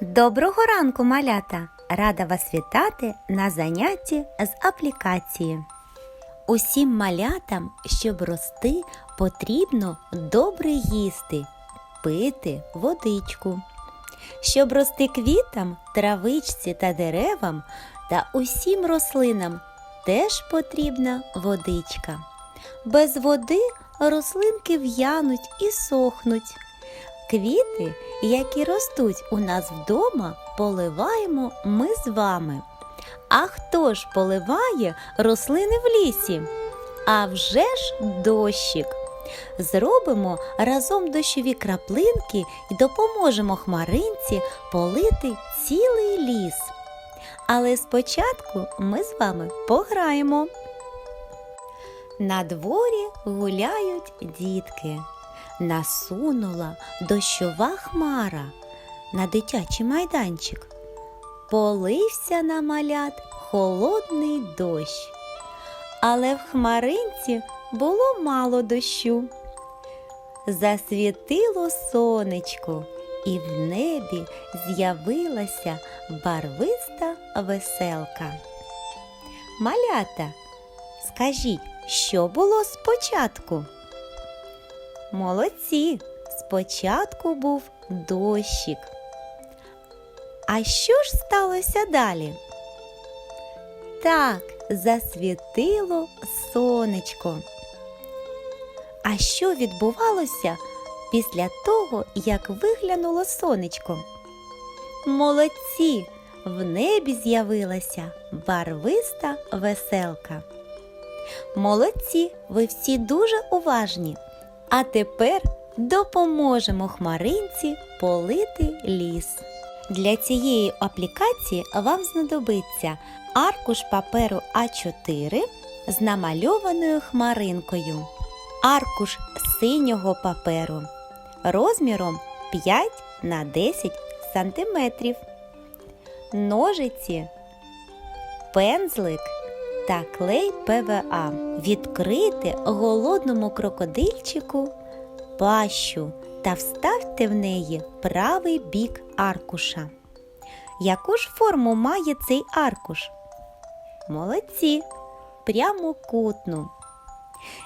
Доброго ранку, малята! Рада вас вітати на занятті з аплікації. Усім малятам, щоб рости, потрібно добре їсти, пити водичку. Щоб рости квітам, травичці та деревам та усім рослинам теж потрібна водичка. Без води рослинки в'януть і сохнуть. Квіти, які ростуть у нас вдома, поливаємо ми з вами. А хто ж поливає рослини в лісі? А вже ж дощик. Зробимо разом дощові краплинки і допоможемо хмаринці полити цілий ліс. Але спочатку ми з вами пограємо. На дворі гуляють дітки. Насунула дощова хмара на дитячий майданчик. Полився на малят холодний дощ. Але в хмаринці було мало дощу. Засвітило сонечко, і в небі з'явилася барвиста веселка. Малята, скажіть, що було спочатку? Молодці! Спочатку був дощик. А що ж сталося далі? Так, засвітило сонечко. А що відбувалося після того, як виглянуло сонечко? Молодці! В небі з'явилася барвиста веселка. Молодці, ви всі дуже уважні. А тепер допоможемо хмаринці полити ліс. Для цієї аплікації вам знадобиться аркуш паперу А4 з намальованою хмаринкою, аркуш синього паперу розміром 5 на 10 см, ножиці, пензлик та клей ПВА. Відкрити голодному крокодильчику пащу та вставте в неї правий бік аркуша. Яку ж форму має цей аркуш? Молодці, прямокутну.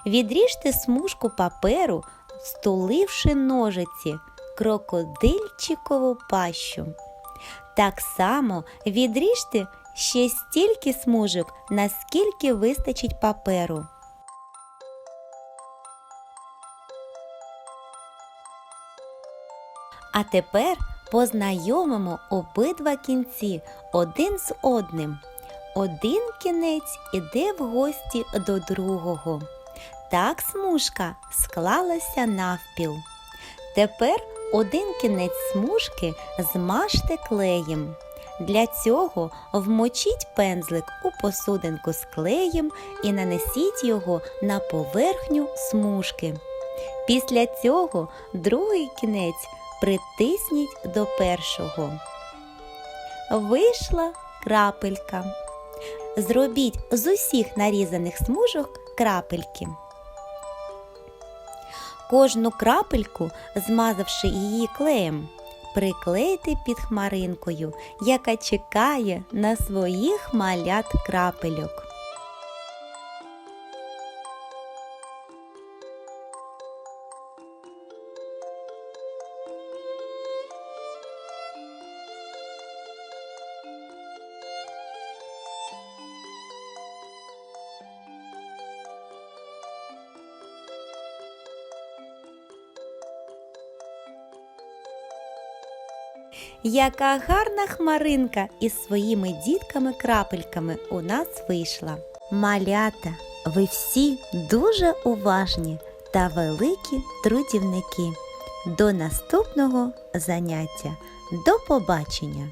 Відріжте смужку паперу, стуливши ножиці крокодильчикову пащу. Так само відріжте ще стільки смужок, наскільки вистачить паперу. А тепер познайомимо обидва кінці один з одним. Один кінець іде в гості до другого. Так смужка склалася навпіл. Тепер один кінець смужки змажте клеєм. Для цього вмочіть пензлик у посудинку з клеєм і нанесіть його на поверхню смужки. Після цього другий кінець притисніть до першого. Вийшла крапелька. Зробіть з усіх нарізаних смужок крапельки. Кожну крапельку, змазавши її клеєм, приклейте під хмаринкою, яка чекає на своїх малят крапельок. Яка гарна хмаринка із своїми дітками-крапельками у нас вийшла. Малята, ви всі дуже уважні та великі трудівники. До наступного заняття. До побачення!